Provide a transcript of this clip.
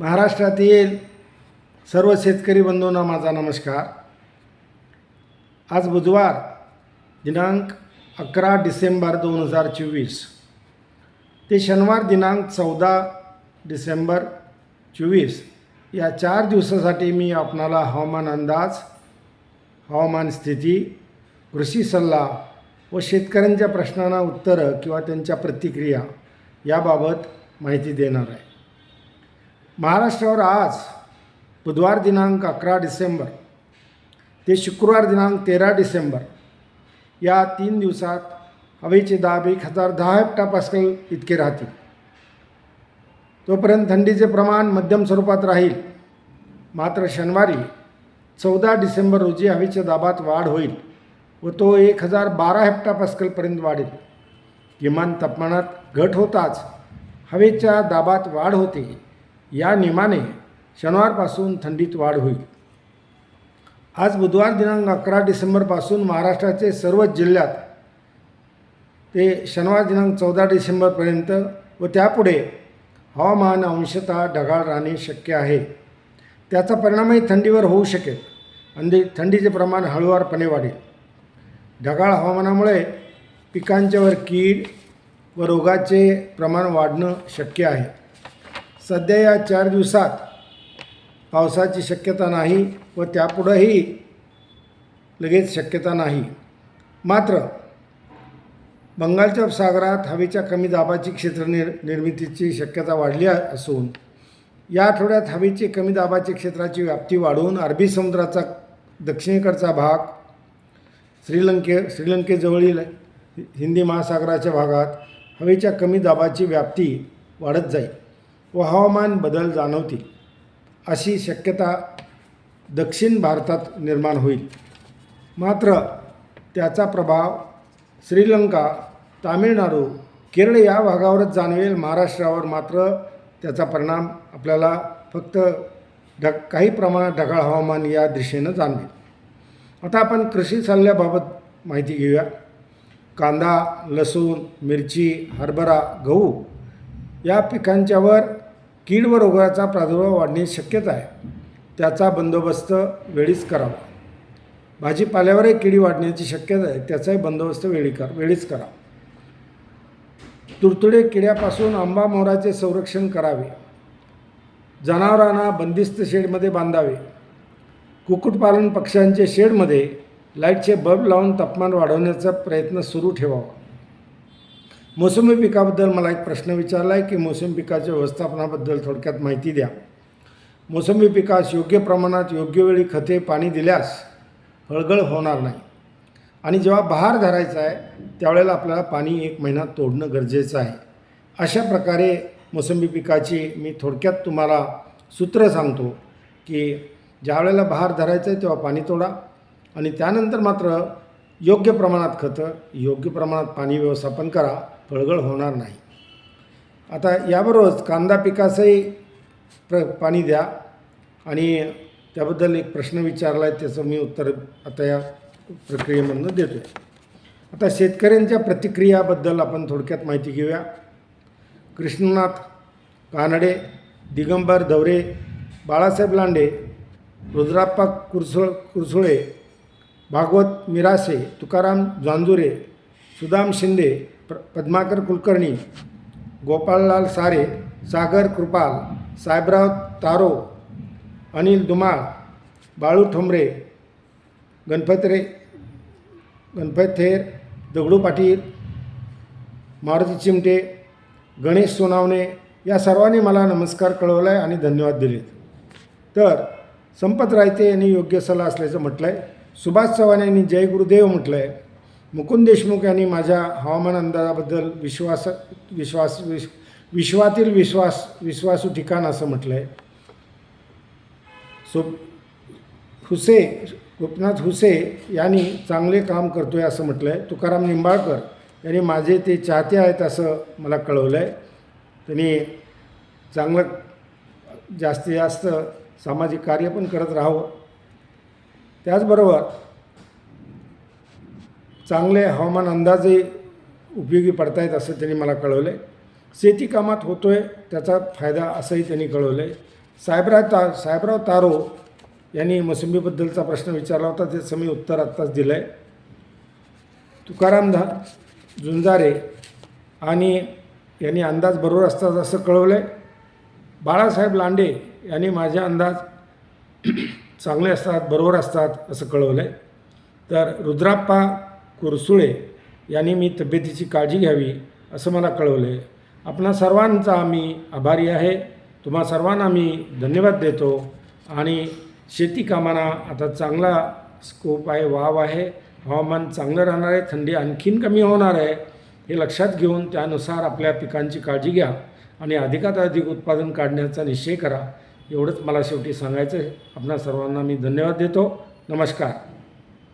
महाराष्ट्रातील सर्व शेतकरी बंधूंना माझा नमस्कार. आज बुधवार दिनांक अकरा डिसेंबर दोन हजार चोवीस. ते शनिवार दिनांक चौदा डिसेंबर चोवीस. या चार दिवसासाठी मी आपणाला हवामान अंदाज हवामान स्थिती कृषी सल्ला व शेतकऱ्यांच्या प्रश्नांना उत्तरं किंवा त्यांच्या प्रतिक्रिया याबाबत माहिती देणार आहे. महाराष्ट्रावर आज बुधवार दिनांक अकरा डिसेंबर ते शुक्रवार दिनांक तेरा डिसेंबर या तीन दिवसात हवेचे दाब एक हजार दहा हेक्टापास्कल इतके राहतील. तोपर्यंत थंडीचे प्रमाण मध्यम स्वरूपात राहील. मात्र शनिवारी चौदा डिसेंबर रोजी हवेच्या दाबात वाढ होईल व तो एक हजार बारा हेक्टापास्कलपर्यंत वाढेल. किमान तापमानात घट होताच हवेच्या दाबात वाढ होते. या नियमाने शनिवारपासून थंडीत वाढ होईल. आज बुधवार दिनांक अकरा डिसेंबरपासून महाराष्ट्राचे सर्वच जिल्ह्यात ते शनिवार दिनांक चौदा डिसेंबरपर्यंत व त्यापुढे हवामान अंशतः ढगाळ राहणे शक्य आहे. त्याचा परिणामही थंडीवर होऊ शकेल. आणि थंडीचे प्रमाण हळूवारपणे वाढेल. ढगाळ हवामानामुळे पिकांच्यावर कीड व रोगाचे प्रमाण वाढणं शक्य आहे. सध्या या चार दिवसात पावसाची शक्यता नाही व त्यापुढंही लगेच शक्यता नाही. मात्र बंगालच्या सागरात हवेच्या कमी दाबाची क्षेत्र निर निर्मितीची शक्यता वाढली असून या आठवड्यात हवेची कमी दाबाची क्षेत्राची व्याप्ती वाढून अरबी समुद्राचा दक्षिणेकडचा भाग श्रीलंके श्रीलंकेजवळील हिंदी महासागराच्या भागात हवेच्या कमी दाबाची व्याप्ती वाढत जाईल. व हवामान बदल जाणवतील अशी शक्यता दक्षिण भारतात निर्माण होईल. मात्र त्याचा प्रभाव श्रीलंका तामिळनाडू केरळ या भागावरच जाणवेल. महाराष्ट्रावर मात्र त्याचा परिणाम आपल्याला फक्त ढग काही प्रमाणात ढगाळ हवामान या दिशेनं जाणवेल. आता आपण कृषी सल्ल्याबाबत माहिती घेऊया. कांदा लसूण मिरची हरभरा गहू या पिकांच्यावर कीड व रोगाचा प्रादुर्भाव वाढण्याची शक्यता आहे. त्याचा बंदोबस्त वेळीच करावा. भाजीपाल्यावरही किडी वाढण्याची शक्यता आहे. त्याचाही बंदोबस्त वेळी कर वेळीच करा. तुडतुडे किड्यापासून आंबा मोराचे संरक्षण करावे. जनावरांना बंदिस्त शेडमध्ये बांधावे. कुक्कुटपालन पक्ष्यांचे शेडमध्ये लाईटचे बल्ब लावून तापमान वाढवण्याचा प्रयत्न सुरू ठेवावा. मोसंबी पिकाबद्दल मला एक प्रश्न विचारला आहे की मोसंबी पिकाच्या व्यवस्थापनाबद्दल थोडक्यात माहिती द्या. मोसंबी पिकास योग्य प्रमाणात योग्य वेळी खते पाणी दिल्यास हळगळ होणार नाही. आणि जेव्हा बहार धरायचा आहे त्यावेळेला आपल्याला पाणी एक महिना तोडणं गरजेचं आहे. अशा प्रकारे मोसंबी पिकाची मी थोडक्यात तुम्हाला सूत्र सांगतो की ज्यावेळेला बहार धरायचं आहे तेव्हा पाणी तोडा. आणि त्यानंतर मात्र योग्य प्रमाणात खतं योग्य प्रमाणात पाणी व्यवस्थापन करा फळगळ होणार नाही. आता याबरोबरच कांदा पिकासही प्र पाणी द्या. आणि त्याबद्दल एक प्रश्न विचारला आहे त्याचं मी उत्तर आता या प्रक्रियेमधनं देतो आहे आता शेतकऱ्यांच्या प्रतिक्रियाबद्दल आपण थोडक्यात माहिती घेऊया. कृष्णनाथ कानडे दिगंबर धवरे बाळासाहेब लांडे रुद्राप्पा कुरसुळ कुरसुळे भागवत मिरासे तुकाराम जांजुरे सुदाम शिंदे प्र पद्माकर कुलकर्णी गोपाळलाल सारे सागर कृपाल साहेबराव तारो अनिल दुमाळ बाळू ठोंबरे गणपतरे गणपत थेर दगडू पाटील मारुती चिमटे गणेश सोनावणे या सर्वांनी मला नमस्कार कळवला आहे आणि धन्यवाद दिलेत. तर संपत रायते यांनी योग्य सल्ला असल्याचं म्हटलं आहे सुभाष चव्हाण यांनी जय गुरुदेव म्हटलं आहे मुकुंद देशमुख यांनी माझ्या हवामान अंदाजाबद्दल विश्वास विश्वास विश विश्वातील विश्वास विश्वासू ठिकाण असं म्हटलं आहे सो हुसे गोपनाथ हुसे यांनी चांगले काम करतो आहे असं म्हटलं आहे तुकाराम निंबाळकर यांनी माझे ते चाहते आहेत असं मला कळवलं आहे त्यांनी चांगलं जास्तीत जास्त सामाजिक कार्य पण करत राहावं. त्याचबरोबर चांगले हवामान अंदाजे उपयोगी पडतायत असं त्यांनी मला कळवलं आहे शेतीकामात होतो आहे त्याचा फायदा असंही त्यांनी कळवलं आहे साहेबराव ता साहेबराव तारो यांनी मोसंबीबद्दलचा प्रश्न विचारला होता त्याचं मी उत्तर आत्ताच दिलं आहे तुकाराम धा झुंजारे आणि यांनी अंदाज बरोबर असतात असं कळवलं आहे बाळासाहेब लांडे यांनी माझे अंदाज चांगले असतात बरोबर असतात असं कळवलं आहे तर रुद्राप्पा कुरसुळे यांनी मी तब्येतीची काळजी घ्यावी असं मला कळवलं आहे आपणा सर्वांचा आम्ही आभारी आहे. तुम्हा सर्वांना मी धन्यवाद देतो आणि शेती कामांना आता चांगला स्कोप आहे वाव आहे. हवामान चांगलं राहणार आहे थंडी आणखीन कमी होणार आहे. हे लक्षात घेऊन त्यानुसार आपल्या पिकांची काळजी घ्या आणि अधिकात अधिक उत्पादन काढण्याचा निश्चय करा. एवढंच मला शेवटी सांगायचं आहे. आपणा सर्वांना मी धन्यवाद देतो. नमस्कार.